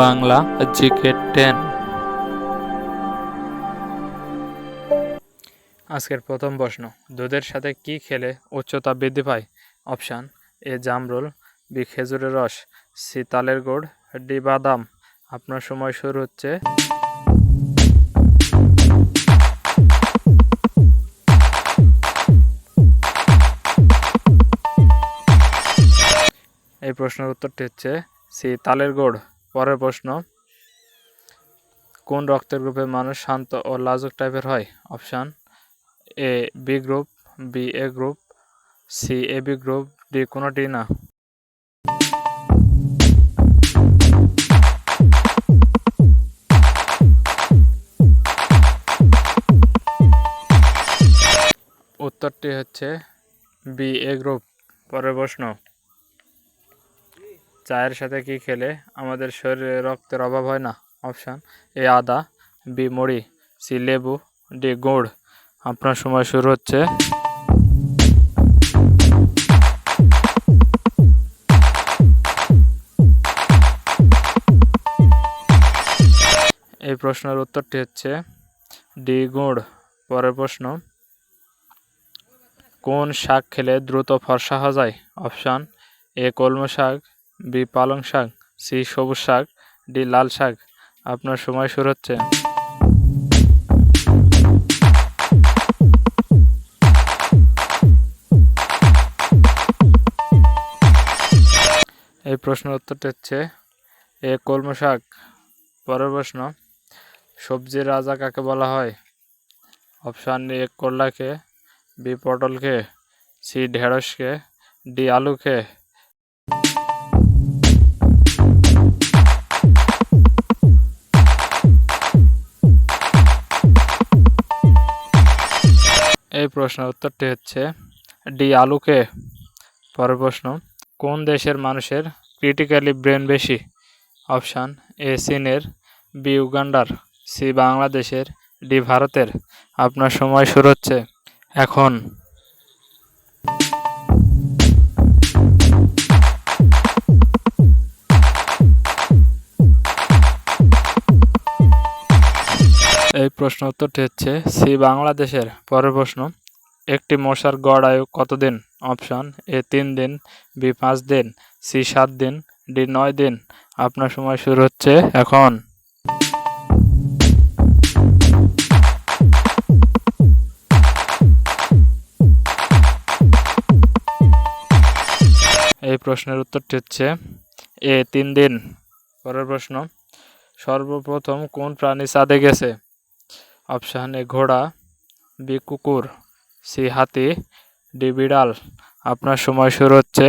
Bangla GK ten. আজকের প্রথম প্রশ্ন, দুধের সাথে কি খেলে উচ্চতা বৃদ্ধি পায়? অপশান, এ জামরুল, বি খেজুরের রস, সি তালের গুড়, ডি বাদাম। আপনার সময় শুরু হচ্ছে। এই প্রশ্নের উত্তরটি হচ্ছে সি তালের গুড়। পরের প্রশ্ন, কোন রক্তের গ্রুপের মানুষ শান্ত ও লাজুক টাইপের হয়? Option, A, B group, B, A group, C, A, B group, D, কোনোটি না। উত্তরটি হচ্ছে বি, এ গ্রুপ। পরের প্রশ্ন চায়ের সাথে কি খেলে? আমাদের শরীরে রক্তের অভাব হয় না? অপশান, এ আদা, বি মুড়ি, সি লেবু, ডি গুড়। আপনার সময় শুরু হচ্ছে। এই প্রশ্নের উত্তরটি হচ্ছে ডি গুড়। পরের প্রশ্ন, কোন শাক খেলে দ্রুত ফর্সা হওয়া যায়? অপশান, এ কলম শাক বি পালং শাক, সি সবুজ শাক, ডি লাল শাক। আপনার সময় শুরু হচ্ছে। এই প্রশ্নের উত্তরটি হচ্ছে, এ কলম শাক, পরের প্রশ্ন, সবজির রাজা কাকে বলা হয়? অপশান এ করলাকে, বি পটলকে, সি ঢেঁড়সকে, ডি আলুকে এই প্রশ্নের উত্তরটি হচ্ছে ডি আলুকে। পরের প্রশ্ন, কোন দেশের মানুষের ক্রিটিক্যালি ব্রেন বেশি? অপশান, এ সিনের বি উগান্ডার, সি বাংলাদেশের, ডি ভারতের। আপনার সময় শুরু হচ্ছে এখন। এই প্রশ্ন উত্তরটি হচ্ছে, সি বাংলাদেশের পরের প্রশ্ন, একটি মশার গড় আয়ু কতদিন? অপশান, এ তিন দিন, বি পাঁচ দিন, সি সাত দিন, ডি নয় দিন। আপনার সময় শুরু হচ্ছে এখন। এই প্রশ্নের উত্তরটি হচ্ছে, এ তিন দিন। পরের প্রশ্ন, সর্বপ্রথম কোন প্রাণী চাঁদে গেছে? অপশান এ ঘোড়া, বি কুকুর, সি হাতি, ডি বিড়াল। আপনার সময় শুরু হচ্ছে।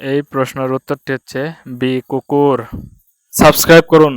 এই প্রশ্নের উত্তরটি হচ্ছে বি কুকুর। সাবস্ক্রাইব করুন।